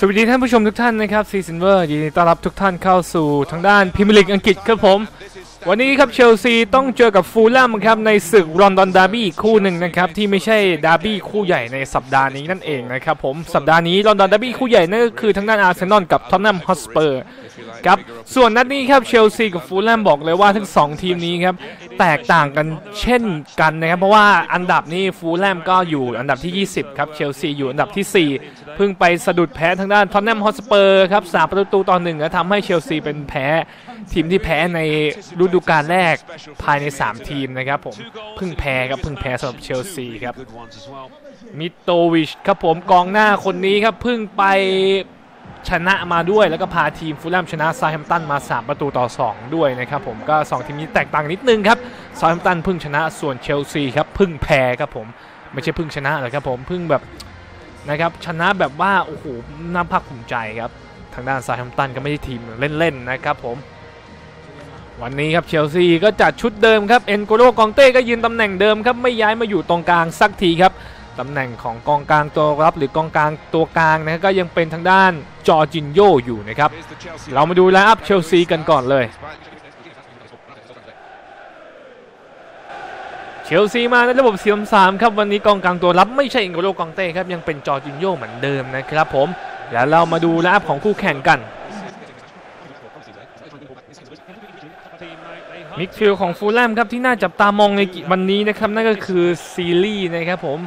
สวัสดีท่านผู้ชมทุกท่านนะครับซีซินเวอร์ยินดีต้อนรับทุกท่านเข้าสู่ทางด้านพิมลิกอังกฤษครับผมวันนี้ครับเชลซีต้องเจอกับฟูลแลมครับในศึกลอนดอนดาร์บี้คู่หนึ่งนะครับที่ไม่ใช่ดาร์บี้คู่ใหญ่ในสัปดาห์นี้นั่นเองนะครับผมสัปดาห์นี้ลอนดอนดาร์บี้คู่ใหญ่นั่นก็คือทางด้านอาร์เซนอลกับท็อตแนมฮอสเปอร์ครับส่วนนัดนี้ครับเชลซีกับฟูลแลมบอกเลยว่าทั้งสองทีมนี้ครับแตกต่างกันเช่นกันนะครับเพราะว่าอันดับนี้ฟูลแลมก็อยู่อันดับที่ 20ครับเชลซีอยู่อันดับที่ 4 เพิ่งไปสะดุดแพ้ทางด้านท็อตแนมฮอสเปอร์ครับสามประตูต่อหนึ่งแล้วทำให้เชลซีเป็นแพ้ทีมที่แพ้ในฤดูกาลแรกภายใน 3 ทีมนะครับผมเพิ่งแพ้ครับเพิ่งแพ้สำหรับเชลซีครับมิโตวิชครับผมกองหน้าคนนี้ครับเพิ่งไปชนะมาด้วยแล้วก็พาทีมฟูลแลมชนะซาแฮมตันมา 3 ประตูต่อ 2 ด้วยนะครับผมก็ 2 ทีมนี้แตกต่างนิดนึงครับซาแฮมตันเพิ่งชนะส่วนเชลซีครับเพิ่งแพ้ครับผมไม่ใช่เพิ่งชนะหรอกครับผมเพิ่งแบบนะครับชนะแบบว่าโอ้โหน่าภาคภูมิใจครับทางด้านซาแฮมตันก็ไม่ใช่ทีมเล่นๆนะครับผม วันนี้ครับเชลซีก็จัดชุดเดิมครับเอ็นโกโลกองเต้ก็ยืนตำแหน่งเดิมครับไม่ย้ายมาอยู่ตรงกลางสักทีครับตำแหน่งของกองกลางตัวรับหรือกองกลางตัวกลางนะก็ยังเป็นทางด้านจอจินโยอยู่นะครับเรามาดูไลน์อัพเชลซีกันก่อนเลยเชลซีมาในระบบ4 3ครับวันนี้กองกลางตัวรับไม่ใช่เอ็นโกโลกองเต้ครับยังเป็นจอจินโยเหมือนเดิมนะครับผมเดี๋ยวเรามาดูไลน์อัพของคู่แข่งกัน มิดฟิลด์ของฟูลแลมครับที่น่าจับตามองในวันนี้นะครับนั่นก็คือซีรีส์นะครับผม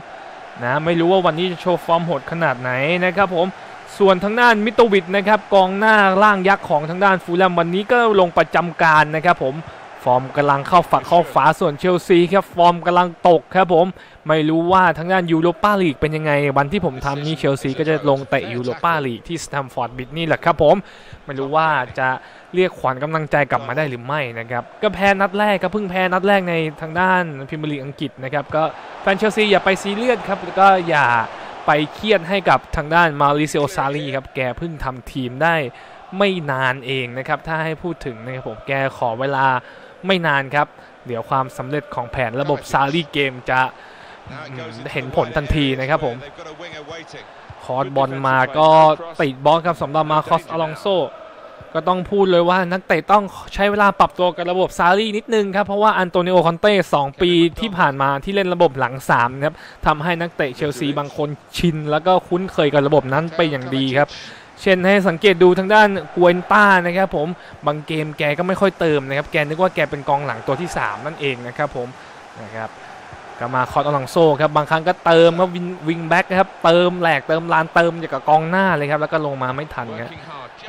นะไม่รู้ว่าวันนี้จะโชว์ฟอร์มโหดขนาดไหนนะครับผมส่วนทางด้านมิโตวิดนะครับกองหน้าร่างยักษ์ของทางด้านฟูลแลมวันนี้ก็ลงประจำการนะครับผม ฟอร์มกำลังเข้าฝักเข้าฝาส่วนเชลซีครับฟอร์มกำลังตกครับผม ไม่รู้ว่าทางด้านยูโรปาลีกเป็นยังไง วันที่ผมทำนี้เชลซีก็จะลงเตะยูโรปาลีกที่สแตมฟอร์ดบิดนี่แหละครับผม ไม่รู้ว่าจะเรียกขวัญกำลังใจกลับมาได้หรือไม่นะครับก็แพ้นัดแรกก็เพิ่งแพ้นัดแรกในทางด้านพรีเมียร์ลีกอังกฤษนะครับก็แฟนเชลซีอย่าไปซีเรียสครับแล้วก็อย่าไปเครียดให้กับทางด้านมาริเซโอซารีครับแกเพิ่งทำทีมได้ไม่นานเองนะครับถ้าให้พูดถึงนะครับผมแกขอเวลา ไม่นานครับ เดี๋ยวความสำเร็จของแผนระบบซารีเกมจะเห็นผลทันทีนะครับผม คอร์สบอลมาก็ติดบอลครับสำหรับมาคอสอลองโซก็ต้องพูดเลยว่านักเตะต้องใช้เวลาปรับตัวกับระบบซารีนิดนึงครับ เพราะว่าอันโตนิโอคอนเต้2ปีที่ผ่านมาที่เล่นระบบหลัง3นะครับทำให้นักเตะเชลซีบางคนชิน แล้วก็คุ้นเคยกับระบบนั้นไปอย่างดีครับ เช่นให้สังเกตดูทางด้านกวนต้านะครับผมบางเกมแกก็ไม่ค่อยเติมนะครับแกนึกว่าแกเป็นกองหลังตัวที่ 3 นั่นเองนะครับผมนะครับก็มาคอร์ตอลังโซครับบางครั้งก็เติมครับวิงวิงแบ็กครับเติมแหลกเติมลานเติมอย่างกับกองหน้าเลยครับแล้วก็ลงมาไม่ทันครับ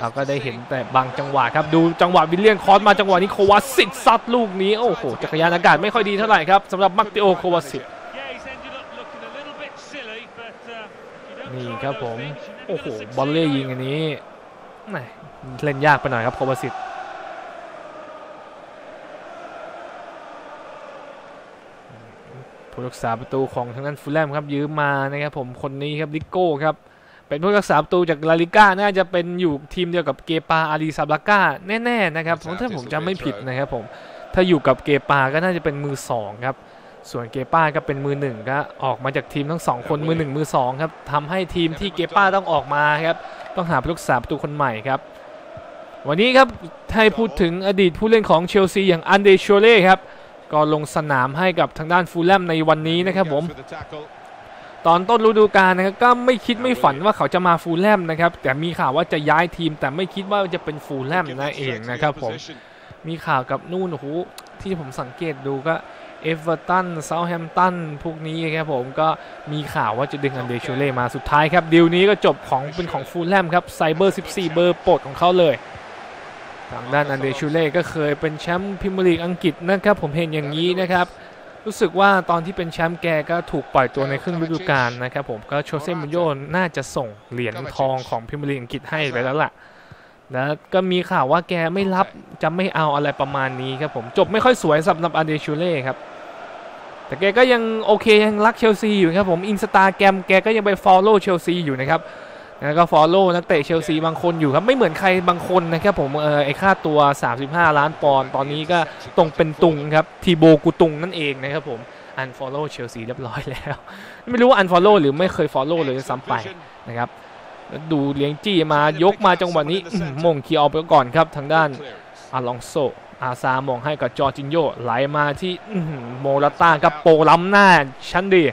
เราก็ได้เห็นแต่บางจังหวะครับดูจังหวะวิลเลียนคอร์สมาจังหวะนี้โควาสิตซัดลูกนี้โอ้โหจักรยานอากาศไม่ค่อยดีเท่าไหร่ครับสำหรับมักติโอโควาสิต นี่ครับผม โอ้โห บอลเล่ยิงอันนี้เล่นยากไปหน่อยครับโควาสิตผู้รักษาประตูของทางด้านฟูลแลมครับยืมมานะครับผมคนนี้ครับลิโก้ครับเป็นผู้รักษาประตูจากลาลิก้าน่าจะเป็นอยู่ทีมเดียวกับเกปาอารีซาบลาก้าแน่ๆนะครับผมถ้าผมจำไม่ผิดนะครับผมถ้าอยู่กับเกปาก็น่าจะเป็นมือ2ครับ ส่วนเกป้าก็เป็นมือหนึ่งก็ออกมาจากทีมทั้งสองคนมือหนึ่งมือสองครับทำให้ทีมที่เกป้าต้องออกมาครับต้องหาผู้รักษาประตูคนใหม่ครับ วันนี้ครับให้พูดถึงอดีตผู้เล่นของเชลซีอย่างอันเดโชเล่ครับก็ลงสนามให้กับทางด้านฟูลแลมในวันนี้นะครับผมตอนต้นฤดูกาลนะครับก็ไม่คิดไม่ฝันว่าเขาจะมาฟูลแลมนะครับแต่มีข่าวว่าจะย้ายทีม แต่ไม่คิดว่าจะเป็นฟูลแลมนั่นเองนะครับผมมีข่าวกับนู่นโอ้โหที่ผมสังเกตดูก็ เอเวอร์ตันเซาท์แฮมป์ตันพวกนี้ครับผมก็มีข่าวว่าจะดึงอันเดโชเล่มาสุดท้ายครับดีลนี้ก็จบของเป็นของฟูลแลมครับไซเบอร์ 14 เบอร์โปรดของเขาเลย ทางด้านอันเดชูเล่ก็เคยเป็นแชมป์พรีเมียร์ลีกอังกฤษนะครับผมเห็นอย่างนี้นะครับรู้สึกว่าตอนที่เป็นแชมป์แกก็ถูกปล่อยตัวในครึ่งฤดูกาลนะครับผมก็โชเซ่มูโยน่าจะส่งเหรียญทองของพรีเมียร์ลีกอังกฤษให้ไปแล้วล่ะแล้วก็มีข่าวว่าแกไม่รับจะไม่เอาอะไรประมาณนี้ครับผมจบไม่ค่อยสวยสำหรับอันเดชูเล่ครับ แต่แกก็ยังโอเคยังรักเชลซีอยู่ครับผมอินสตาแกรมแกก็ยังไปฟอลโล่เชลซีอยู่นะครับแล้วก็ฟอลโล่นักเตะเชลซีบางคนอยู่ครับไม่เหมือนใครบางคนนะครับผมเออไอค่าตัว 35 ล้านปอนด์ตอนนี้ก็ตรงเป็นตุงครับทีโบกูตุงนั่นเองนะครับผมอันฟอลโล่เชลซีเรียบร้อยแล้ว ไม่รู้ว่าอันฟอลโล่หรือไม่เคยฟอลโล่เลยซ้ำไปนะครับดูเลี้ยงจี้มายกมาจังหวะนี้อื้อหือมงคีออกไปก่อนครับทางด้านอาลองโซ อาซามองให้กับจอจินโยไหลมาที่โมราต้ากับโปล้ำหน้าชั้นดี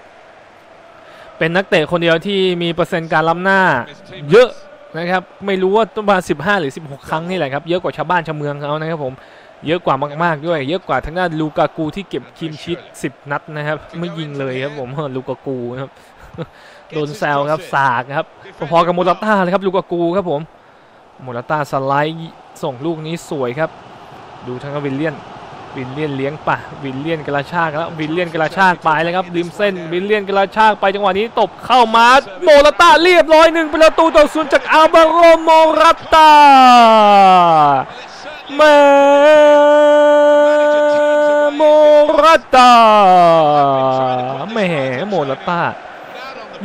เป็นนักเตะคนเดียวที่มีเปอร์เซ็นต์การล้ำหน้า เยอะนะครับไม่รู้ว่าต้องมา 15 หรือ 16 ครั้งนี่แหละครับ เยอะกว่าชาวบ้านชาวเมืองเขานะครับผมเยอะกว่ามาก ๆ ด้วย เยอะกว่าทางด้านลูกากูที่เก็บคิมชิด 10 นัดนะครับ ไม่ยิงเลยครับผมลูกากูครับโดนแซวครับสากครับพอๆกับโมราต้าเลยครับลูกากูครับผมโมราต้าสไลด์ส่งลูกนี้สวยครับ ดูทางวิลเลียนวิลเลียนเลี้ยงปะวิลเลียนกระชากแล้ววิลเลียนกระชากไปเลยครับริมเส้นวิลเลียนกระชากไปจังหวะนี้ตบเข้ามาโมราต้าเรียบร้อยหนึ่งประตูต่อศูนย์จากอาบาโรโมราตาแม่โมราต้าแหม่โมราต้า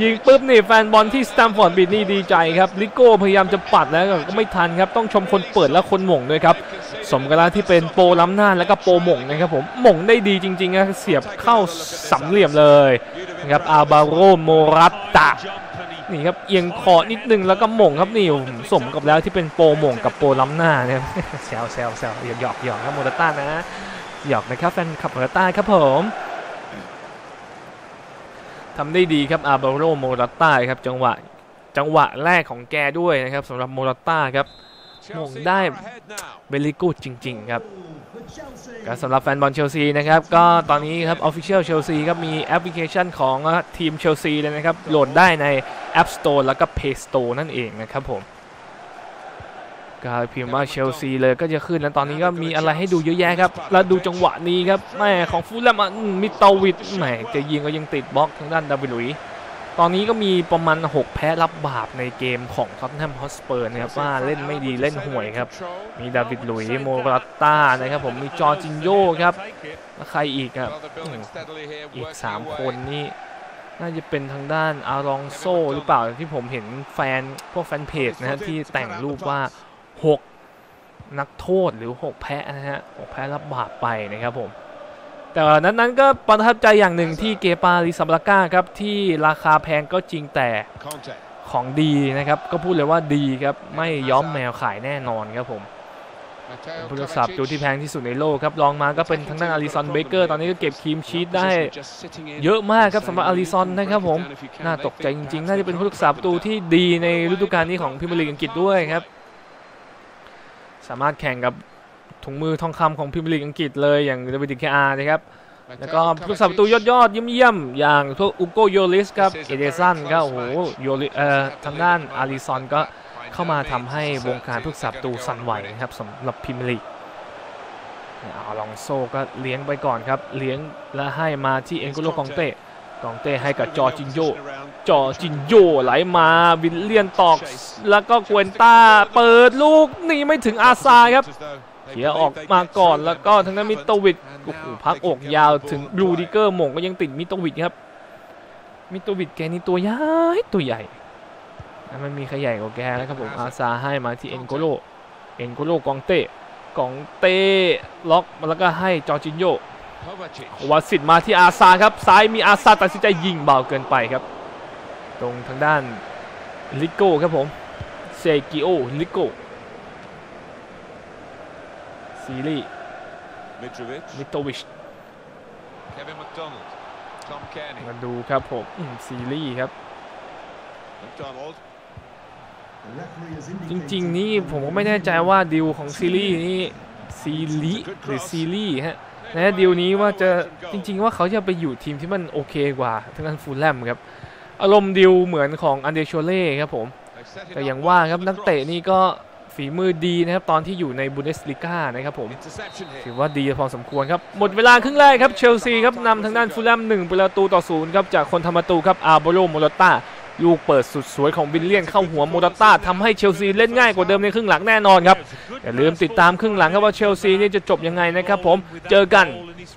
ยิงปุ๊บนี่แฟนบอลที่สแตมฟอร์ดบิดนี่ดีใจครับลิโก้พยายามจะปัดแล้วก็ไม่ทันครับต้องชมคนเปิดและคนหม่งด้วยครับสมกับที่เป็นโปรล้ำหน้าแล้วก็โปรหม่งนะครับผมหม่งได้ดีจริงๆนะเสียบเข้าสามเหลี่ยมเลยนะครับอาบาโรโมรัตตานี่ครับเอียงคอนิดนึงแล้วก็หม่งครับนี่สมกับแล้วที่เป็นโปรหม่งกับโปรล้ำหน้าเนี่ยแซวแซวแซวหยอกหยอกหยอกครับโมราต้านะหยอกนะครับแฟนคลับโมราต้าครับผม ทำได้ดีครับอาบาโรโมรัต้าครับจังหวะจังหวะแรกของแกด้วยนะครับสำหรับโมรัต้าครับมงได้เบลิกูดจริง ๆ ครับก็สำหรับแฟนบอลเชลซีนะครับ ก็ตอนนี้ครับ Official เชลซีครับมีแอปพลิเคชันของทีมเชลซีเลยนะครับ โหลดได้ใน App Store แล้วก็ Play Store นั่นเองนะครับผม ก็พิมพ์ว่าเชลซีเลยก็จะขึ้นแล้วตอนนี้ก็มีอะไรให้ดูเยอะแยะครับ แล้วดูจังหวะนี้ครับแม่ของฟูลแลมอะอืมมิตาวิดแหมจะยิงก็ยังติดบล็อกทางด้านดาวิดลุยส์ตอนนี้ก็มีประมาณ 6 แพ้รับบาปในเกมของท็อตแนมฮอสเปอร์นะครับว่าเล่นไม่ดีเล่นห่วยครับ มีดาวิดหลุยส์โมราต้านะครับผมมีจอร์จินโยครับแล้วใครอีกครับอืมอีก 3 คนนี่น่าจะเป็นทางด้านอารองโซหรือเปล่าที่ผมเห็นแฟนพวกแฟนเพจนะฮะที่แต่งรูปว่า 6 นักโทษหรือ 6 แพ้นะฮะ6แพ้รับบาปไปนะครับผม แต่ว่านั้นนั้นก็ประทับใจอย่างหนึ่งที่เกปาลิซาบลาก้าครับที่ราคาแพงก็จริงแต่ของดีนะครับ ก็พูดเลยว่าดีครับไม่ย้อมแมวขายแน่นอนครับผมผู้รักษาประตูที่แพงที่สุดในโลกครับลองมาก็เป็นทางด้านอาริซอนเบเกอร์ตอนนี้ก็เก็บคีมชีตได้ เยอะมากครับสำหรับอาริซอนนะครับผมน่าตกใจจริงๆ น่าจะเป็นผู้รักษาประตูที่ดีในฤดูกาลนี้ของพรีเมียร์ลีกอังกฤษด้วยครับ สามารถแข่งกับถุงมือทองคำของพรีเมียร์ลีกอังกฤษเลยอย่างเดวิดเคอาร์นะครับ แล้วก็ผู้รักษาประตูยอดยอดๆเยี่ยมๆอย่างพวกอุโกโยลิสครับเอเดซันก็โอ้โหโยลิเอ่อทางด้านอาริซอนก็เข้ามาทำให้วงการผู้รักษาประตูสั่นไหวนะครับสำหรับพรีเมียร์ลีกอาลองโซก็เลี้ยงไปก่อนครับ เลี้ยงและให้มาที่เอ็นโกโลกองเต้ กองเต้ให้กับจอจินโย จอจินโยไหลมาวิลเลียนตอก แล้วก็กวนต้าเปิดลูกนี่ไม่ถึงอาซาครับเขียออกมาก่อนแล้วก็ทางด้านมิโตวิดโอ้โหพักอกยาวถึงบลูดิเกอร์หม่งก็ยังติดมิโตวิดครับ มิโตวิดแกนี่ตัวใหญ่ตัวใหญ่ มันมีใครใหญ่กว่าแกนะครับผมอาซาให้มาที่เอ็นโกโลเอ็นโกโลกองเต้กองเต้ล็อกแล้วก็ให้จอจินโย วาสิตมาที่อาซาครับ ซ้ายมีอาซาตัดสินใจยิงเบาเกินไปครับ ตรงทางด้านลิโก้ครับผมเซกิโอลิโก้ซีรี Mitrovic, มิโตวิช Kevin McDonald, Tom Kearney, มาดูครับผมอืมซีรีส์ครับ McDonald, จริงๆนี่ผมก็ไม่แน่ใจว่าดีลของซีรีส์นี่ซีรีส์หรือซีรีส์ฮะ นะดีลนี้ว่าจะจริง ๆ ว่าเขาจะไปอยู่ทีมที่มันโอเคกว่าทั้งนั้นฟูลแลมครับ อารมณ์ดีลเหมือนของอันเดโชเล่ครับผม แต่อย่างว่าครับนักเตะนี่ก็ฝีมือดีนะครับตอนที่อยู่ในบุนเดสลิก้านะครับผมถือว่าดีพอสมควรครับ หมดเวลาครึ่งแรกครับเชลซีครับนำทางด้านฟูลแลม1ประตูต่อศูนย์ครับจากคนทำประตูครับอาโบโลโมรต้า ลูกเปิดสุดสวยของวิลเลียนเข้าหัวโมรต้าทำให้เชลซีเล่นง่ายกว่าเดิมในครึ่งหลังแน่นอนครับอย่าลืมติดตามครึ่งหลังครับว่าเชลซีนี่จะจบยังไงนะครับผมเจอกัน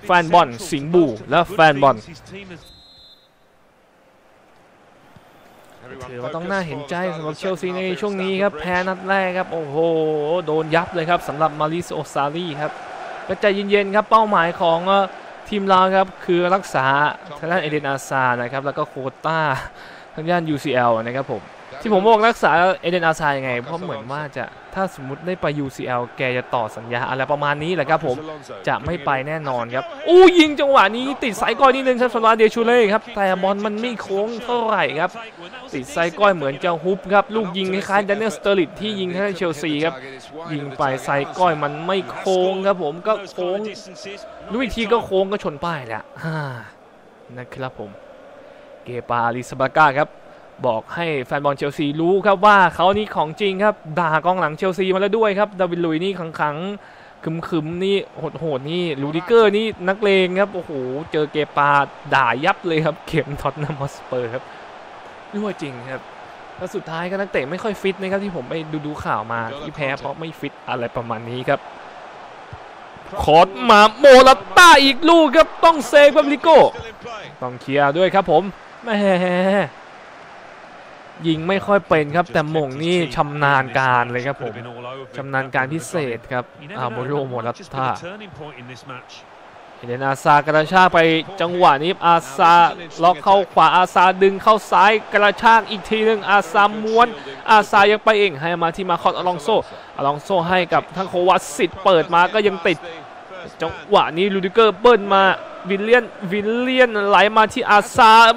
แฟนบอลสิงบูและแฟนบอลถือว่าต้องน่าเห็นใจสำหรับเชลซีในช่วงนี้ครับแพ้นัดแรกครับโอ้โหโดนยับเลยครับสำหรับมาริสโอซารีครับก็ใจเย็นๆครับเป้าหมายของทีมเราครับคือรักษาทางด้านเอเดนอาซานะครับแล้วก็โคต้า ทางด้าน UCL นะครับผม Down ที่ผมบอกรักษาเอเดนอาซายังไง เพราะเหมือนว่าจะถ้าสมมติได้ไป UCL แกจะต่อสัญญาอะไรประมาณนี้แหละครับผมจะไม่ไปแน่นอนครับอู้ยิงจังหวะนี้ติดสายก้อยนิดนึงครับสำหรับเดชูเล่ครับแต่บอลมันไม่โค้งเท่าไหร่ครับ ติดสายก้อยเหมือนจะฮุบครับลูกยิงคล้ายๆแดนเนลสเตอร์ลิตที่ยิงให้เชลซีครับยิงไปสายก้อยมันไม่โค้งครับผมก็โค้งรู้อีกทีก็โค้งก็ชนป้ายแหละฮ่านะครับผม เกปาลิสบาก้าครับบอกให้แฟนบอลเชลซีรู้ครับว่าเขานี่ของจริงครับด่ากองหลังเชลซีมาแล้วด้วยครับดาวิดลุยนี่ขังขังๆคึมคึมๆนี่โหดๆนี่ลูดิเกอร์นี่นักเลงครับโอ้โหเจอเกปาด่ายับเลยครับเข็มท็อตนามอสเปอร์ครับรั่วจริงครับแล้วสุดท้ายก็นักเตะไม่ค่อยฟิตนะครับที่ผมไปดูดูข่าวมาที่แพ้เพราะไม่ฟิตอะไรประมาณนี้ครับคอร์มาโมลาต้าอีกลูกครับต้องเซฟครับลิโก้ต้องเคลียร์ด้วยครับผม แหมยิงไม่ค่อยเป็นครับ แต่หม่งนี่ชำนาญการเลยครับผมชำนาญการพิเศษครับอาโมโรโมลาต้าเอเดนอาซากระชากไปจังหวะนี้อาซาล็อกเข้าขวาอาซาดึงเข้าซ้ายกระชากอีกทีหนึงอาซาม้วน อาซายังไปเองให้มาที่มาคอตอลองโซอลองโซให้กับทั้งโควาสิตเปิดมาก็ยังติด จังหวะนี้ลูดิเกอร์เบิ้ลมาวิลเลียนวิลเลียนไหลมาที่อาซาม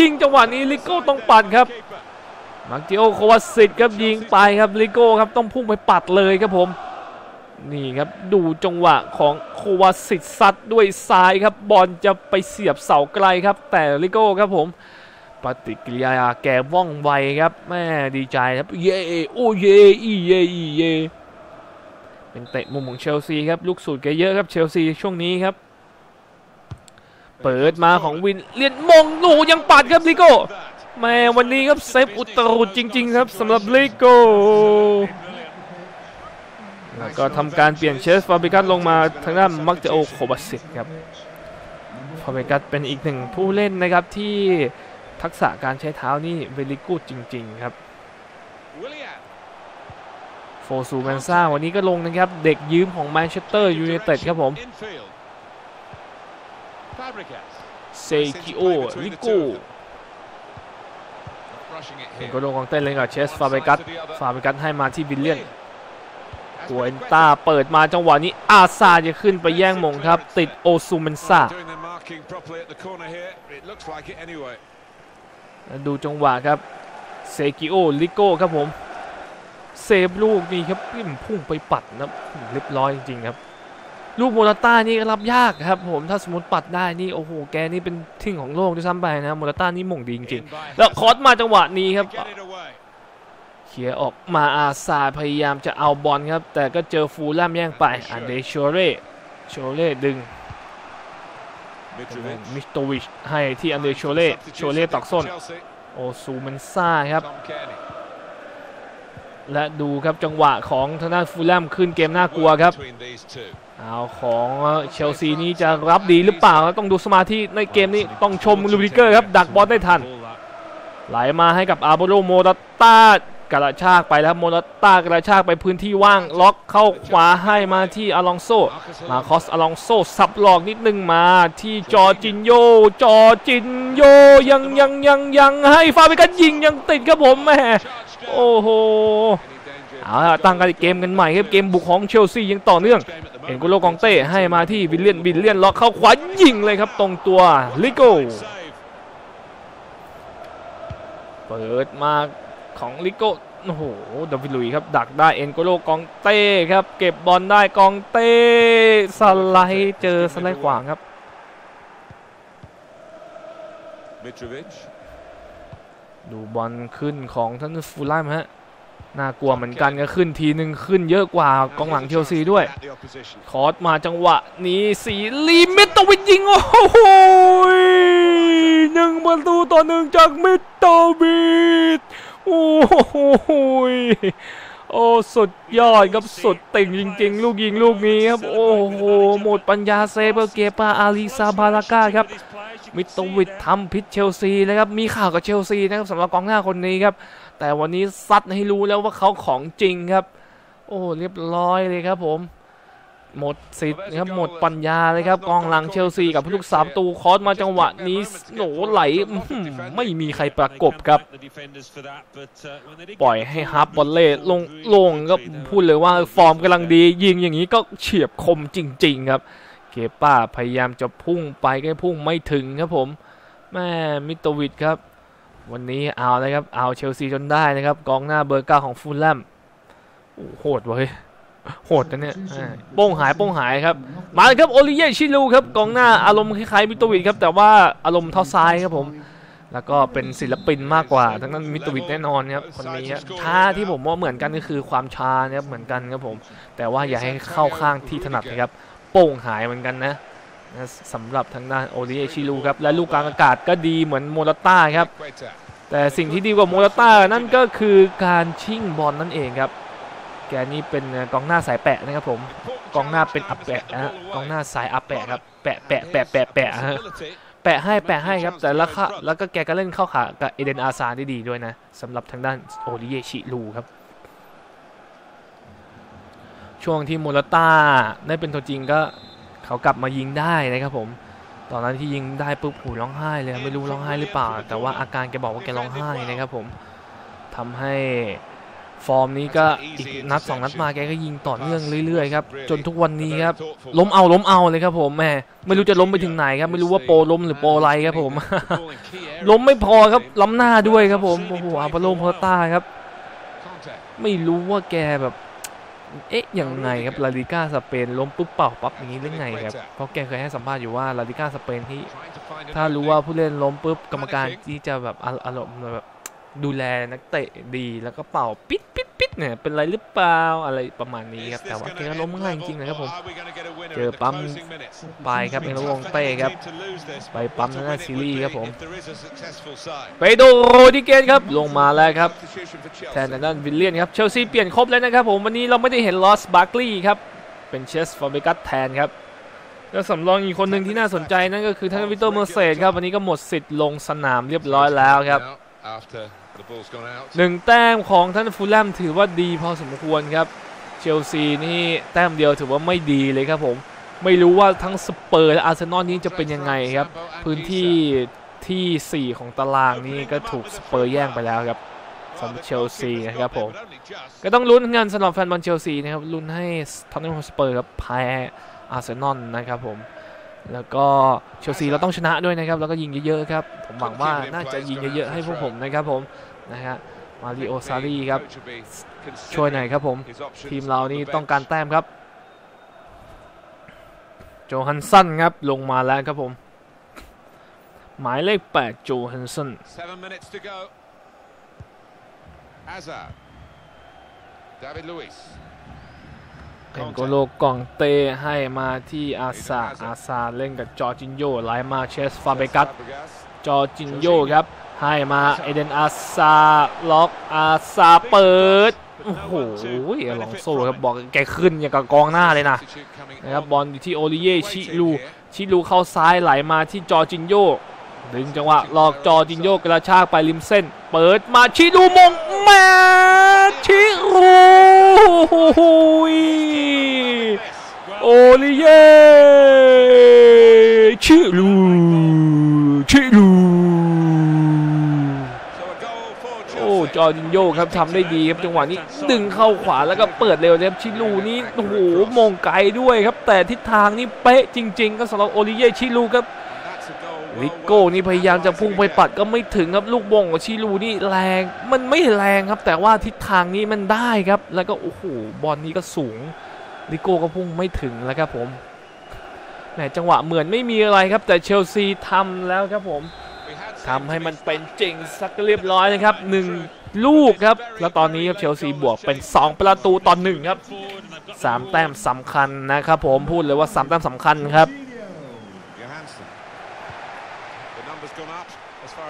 ยิงจังหวะนี้ลิโก้ต้องปัดครับมาร์กิโอโควาสิตครับยิงไปครับลิโก้ครับต้องพุ่งไปปัดเลยครับผมนี่ครับดูจังหวะของโควาสิตซัดด้วยซ้ายครับบอลจะไปเสียบเสาไกลครับ แต่ลิโก้ครับผมปฏิกิริยาแกว่องไวครับแม่ดีใจครับเย่โอ้เย่อีเย่อีเย่ เป็นเตะมุมของเชลซีครับลูกสูตรแกเยอะครับเชลซีช่วงนี้ครับ เปิดมาของวินเลียนมงหนูยังปัดครับลิโก้แม่วันนี้ครับเซฟอุตรุดจริง ๆ ครับสำหรับลิโก้แล้วก็ทำการเปลี่ยนเชสฟาบิกัสลงมาทางด้านมักเตโอโคบาสิกครับฟาบิกัสเป็นอีกหนึ่งผู้เล่นนะครับที่ทักษะการใช้เท้านี่เวลิกูดจริง ๆ ครับ ฟซูแมนซ่าวันนี้ก็ลงนะครับ เด็กยืมของแมนเชสเตอร์ยูไนเต็ดครับผมเซกิโอลิโก้ก็ลงของเต้นเลยกับเชสฟาเบกัสฟาเบกัสให้มาที่บิลเลียนกัวเอนต้าเปิดมาจังหวะนี้อาซาจะขึ้นไปแย่งมงครับ ติดโอซูเมนซ่าดูจังหวะครับเซกิโอลิโก้ครับผม เซฟลูกนี่ครับพุ่งไปปัดนะเรียบร้อยจริงๆครับ ลูกโมราต้านี่ก็รับยากครับ ผมถ้าสมมติปัดได้นี่โอ้โหแกนี่เป็นทิ้งของโลกด้วยซ้ำไปนะโมราต้านี่ม่งดีจริงๆ แล้วคอสมาจังหวะนี้ครับเคลียออกมาอาซาพยายามจะเอาบอลครับ แต่ก็เจอฟูลแลมแย่งไปอันเดชโชเร่โชเร่ดึงมิสโตวิชให้ที่อันเดชโชเร่โชเร่ตอกส้นโอซูเมนซ่าครับ และดูครับจังหวะของทางด้านฟูลแลมขึ้นเกมน่ากลัวครับเอาของเชลซีนี้จะรับดีหรือเปล่าต้องดูสมาธิในเกมนี้ต้องชมลูบิเกอร์ครับดักบอลได้ทัน ไหลมาให้กับอาโบโรโมราต้ากระชากไปแล้วโมราต้ากระชากไปพื้นที่ว่างล็อกเข้าขวาให้มาที่อลองโซมาคอสอลองโซสับหลอกนิดนึงมาที่จอจินโยจอจินโยยังยังยังยังให้ฟาเบกันยิงยังติดครับผมแม่ โอ้โหเอาตั้งกันอีกเกมกันใหม่ครับเกมบุกของเชลซียังต่อเนื่องเอ็นโกโลกองเต้ให้มาที่วิลเลียนวิลเลียนล็อกเข้าขวายิงเลยครับตรงตัวลิโก้เปิดมาของลิโก้โอ้โหดาวิลุยครับดักได้เอ็นโกโลกองเต้ครับ เก็บบอลได้กองเต้สไลด์เจอสไลด์ขวางครับ ดูบอลขึ้นของท่านฟูลแลมฮะน่ากลัวเหมือนกันก็ขึ้นทีหนึ่งขึ้นเยอะกว่ากองหลังเชลซีด้วย คอร์สมาจังหวะนี้สีลีมิตโตวิชยิงโอ้โหหนึ่งประตูต่อหนึ่งจากมิตโตวิชโอ้โหโอ้สุดยอดครับสุดติ่งจริง ๆ ลูกยิงลูกนี้ครับ โอ้โหหมดปัญญาเซเบอร์เกปาอาลีซาบาลาก้าครับ มิตวิททำพิษเชลซีนะครับมีข่าวกับเชลซีนะครับสำหรับกองหน้าคนนี้ครับแต่วันนี้ซัดให้รู้แล้วว่าเขาของจริงครับ โอ้เรียบร้อยเลยครับผม หมดสิทธิ์ครับหมดปัญญาเลยครับกองหลังเชลซีกับผู้ลูกสามตูคอสมาจังหวะนี้โหนไหลไม่มีใครประกบครับ ปล่อยให้ฮับบอลเล่ลงลงก็พูดเลยว่าฟอร์มกำลังดียิงอย่างนี้ก็เฉียบคมจริง ๆ ครับ เกป้าพยายามจะพุ่งไปก็พุ่งไม่ถึงครับผมแม่มิโตวิดครับ วันนี้เอาเลยครับเอาเชลซีจนได้นะครับ กองหน้าเบอร์เก้าของฟูลแลมโอ้โหโหดเว้ยโหดนะเนี่ยอ่าโป้งหายโป้งหายครับ มาเลยครับโอลิเยชิลูครับกองหน้าอารมณ์คล้ายๆมิโตวิดครับแต่ว่าอารมณ์เท้าซ้ายครับผม แล้วก็เป็นศิลปินมากกว่า ทั้งนั้นมิโตวิดแน่นอนครับคนนี้ครับท่าที่ผมว่าเหมือนกันก็คือความช้านะครับเหมือนกันครับผม แต่ว่าอย่าให้เข้าข้างที่ถนัดนะครับ โป้งหายเหมือนกันนะสำหรับทางด้านโอลิเอชิลูครับและลูกกลางอากาศก็ดีเหมือนโมราต้าครับ แต่สิ่งที่ดีกว่าโมราต้านั่นก็คือการชิ่งบอลนั่นเองครับ แกนี่เป็นกองหน้าสายแปะนะครับผมกองหน้าเป็นอัปแปะนะฮะกองหน้าสายอัปแปะครับแปะแปะแปะแปะแปะฮะแปะให้แปะให้ครับแต่ล้วก็แล้วก็แกก็เล่นเข้าขากับเอเดนอาซานได้ดีด้วยนะสำหรับทางด้านโอริเยชิลูครับ ช่วงที่โมรต้าได้เป็นตัวจริงก็เขากลับมายิงได้นะครับผม ตอนนั้นที่ยิงได้ปุ๊บหูร้องไห้เลยไม่รู้ร้องไห้หรือเปล่า แต่ว่าอาการแกบอกว่าแกร้องไห้นะครับผมทำให้ฟอร์มนี้ก็อีกนัดสองนัดมาแกก็ยิงต่อเนื่องเรื่อยๆครับจนทุกวันนี้ครับล้มเอาล้มเอาเลยครับผมแม่ไม่รู้จะล้มไปถึงไหนครับไม่รู้ว่าโปรล้มหรือโปรไรครับผม ล้มไม่พอครับล้ำหน้าด้วยครับผมโอ้โหอาปาโลโพต้าครับ ไม่รู้ว่าแกแบบ เอ๊ะยังไงครับลาลิก้าสเปนล้มปุ๊บเป่าปั๊บอย่างนี้หรือไงครับเพราะแกเคยให้สัมภาษณ์อยู่ว่าลาลิก้าสเปนที่ ถ้ารู้ว่าผู้เล่นล้มปุ๊บกรรมการที่จะแบบอารมณ์แบบดูแลนักเตะดีแล้วก็เป่าปิด เนี่ยเป็นไรหรือเปล่าอะไรประมาณนี้ครับแต่ว่าแกก็ล้มง่ายจริงๆนะครับผมเจอปั๊มไปครับเอโรวงเต้ครับไปปั๊มทางด้านซีรีส์ครับผมไปโดโรดิเกนครับลงมาแล้วครับแทนทางด้านวิลเลียนครับเชลซีเปลี่ยนครบแล้วนะครับผมวันนี้เราไม่ได้เห็นลอสบาร์กลีย์ครับเป็นเชสฟอร์เบกัสแทนครับแล้วสำรองอีกคนหนึ่งที่น่าสนใจนั่นก็คือทางวิโตเมอร์เซดครับวันนี้ก็หมดสิทธิ์ลงสนามเรียบร้อยแล้วครับ หนึ่งแต้มของท่านฟูลแลมถือว่าดีพอสมควรครับ เชลซีนี่แต้มเดียวถือว่าไม่ดีเลยครับผม ไม่รู้ว่าทั้งสเปอร์และอาร์เซนอลนี้จะเป็นยังไงครับ พื้นที่ที่ 4 ของตารางนี่ก็ถูกสเปอร์แย่งไปแล้วครับสำหรับเชลซีนะครับผม ก็ต้องลุ้นเงินสำหรับแฟนบอลเชลซีนะครับลุ้นให้ท็อตแนมสเปอร์ครับแพ้อาร์เซนอลนะครับผมแล้วก็เชลซีเราต้องชนะด้วยนะครับ แล้วก็ยิงเยอะๆครับ ผมหวังว่าน่าจะยิงเยอะๆให้พวกผมนะครับผม นะฮะมาริโอซารีครับ ช่วยหน่อยครับผม ทีมเรานี่ต้องการแต้มครับ โจฮันสันครับ ลงมาแล้วครับผม หมายเลข 8 โจฮันสัน Seven minutes to go. Hazard. David Luiz. เอ็นโกโลกองเตให้มาที่อาซาอาซาเล่นกับจอร์จินโยไหลมาเชสฟาเบกัส Fabregas. จอร์จินโยครับ ให้มาเอเดนอาซาล็อกอาซาเปิดโอ้โหลองโซ่ครับบอกแกขึ้นอย่างกับกองหน้าเลยนะนะครับบอลอยู่ที่โอริเย่ชิลูชิลูเข้าซ้ายไหลมาที่จอจินโยดึงจังหวะหลอกจอจินโยกระชากไปริมเส้น เปิดมาชิลูมงแมชิลูโอริเย่ชิลูชิลู จอร์จินโยครับทำได้ดีครับจังหวะนี้ดึงเข้าขวาแล้วก็เปิดเร็วนะครับชิลูนี่โอ้โหมงไกลด้วยครับ แต่ทิศทางนี่เป๊ะจริง ๆ ก็สำหรับโอริเย่ชิลูครับลิโก้นี่พยายามจะพุ่งไปปัดก็ไม่ถึงครับลูกบงของชิลูนี่แรงมันไม่แรงครับ แต่ว่าทิศทางนี้มันได้ครับ แล้วก็โอ้โหบอลนี้ก็สูงลิโก้ก็พุ่งไม่ถึงแล้วครับผมแหมจังหวะเหมือนไม่มีอะไรครับ แต่เชลซีทำแล้วครับผม ทำให้มันเป็นจริงสักเรียบร้อยนะครับหนึ่งลูกครับ แล้วตอนนี้ครับเชลซีบวกเป็น 2 ประตูต่อหนึ่งครับสามแต้มสำคัญนะครับผมพูดเลยว่าสามแต้มสำคัญครับ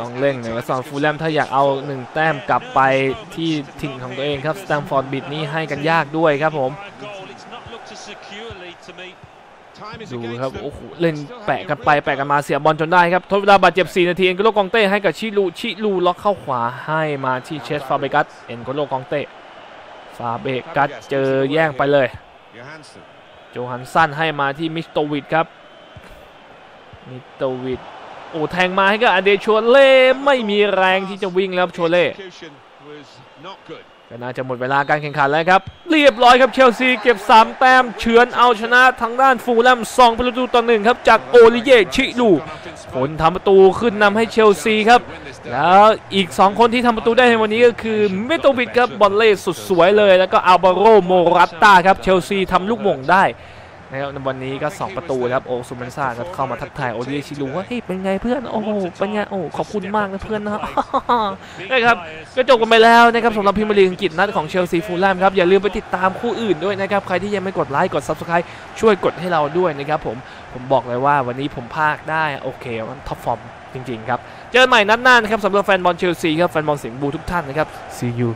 ต้องเร่งหน่อยครับสำหรับฟูลแลมถ้าอยากเอา 1 แต้มกลับไปที่ถิ่นของตัวเองครับสแตมฟอร์ดบิดนี่ให้กันยากด้วยครับผม ดู against ครับ them. โอ้โหเล่นแปะกันไปแปะกันมาเสียบอลจนได้ครับทดเวลาบาดเจ็บ 4 นาทีเอ็นโกโลกองเต้ให้กับชิลูชิลูล็อกเข้าขวาให้มาที่เชสฟาเบกัสเอ็นโกโลกองเต้ฟาเบกัสเจอแย่งไปเลย Johansson. โจฮันสันให้มาที่มิสโตวิดครับมิสโตวิดโอ้แทงมาให้กับอเดชัวเล่ไม่มีแรงที่จะวิ่งแล้วครับชัวเล่ ก็น่าจะหมดเวลาการแข่งขันแล้วครับ เรียบร้อยครับเชลซีเก็บ 3 แต้มเฉือนเอาชนะทางด้านฟูลแลม2ประตูต่อหนึ่งครับ จากโอลิเยชิลูผลทำประตูขึ้นนำให้เชลซีครับ แล้วอีก 2 คนที่ทำประตูได้ในวันนี้ก็คือเมโตวิดครับบอลเล่สุดสวยเลย แล้วก็อัลบาโรโมรัตตาครับเชลซีทำลูกหม่งได้ นะครับในวันนี้ก็ 2 ประตูครับโอซูเมนซ่าครับเข้ามาทักทายโอลิเยชิลูว่าเฮ้ยเป็นไงเพื่อนโอ้โหเป็นไงโอ้ขอบคุณมากนะเพื่อนนะนะครับก็จบกันไปแล้วนะครับสำหรับพรีเมียร์ลีอังกฤษนัดของเชลซีฟูลแลมครับอย่าลืมไปติดตามคู่อื่นด้วยนะครับใครที่ยังไม่กดไลค์กด Subscribe ช่วยกดให้เราด้วยนะครับผมผมบอกเลยว่าวันนี้ผมพากได้โอเคมันท็อปฟอร์มจริงๆครับเจอกันใหม่นัดหน้านะครับสำหรับแฟนบอลเชลซีครับแฟนบอลสิงห์บูทุกท่านนะครับ see you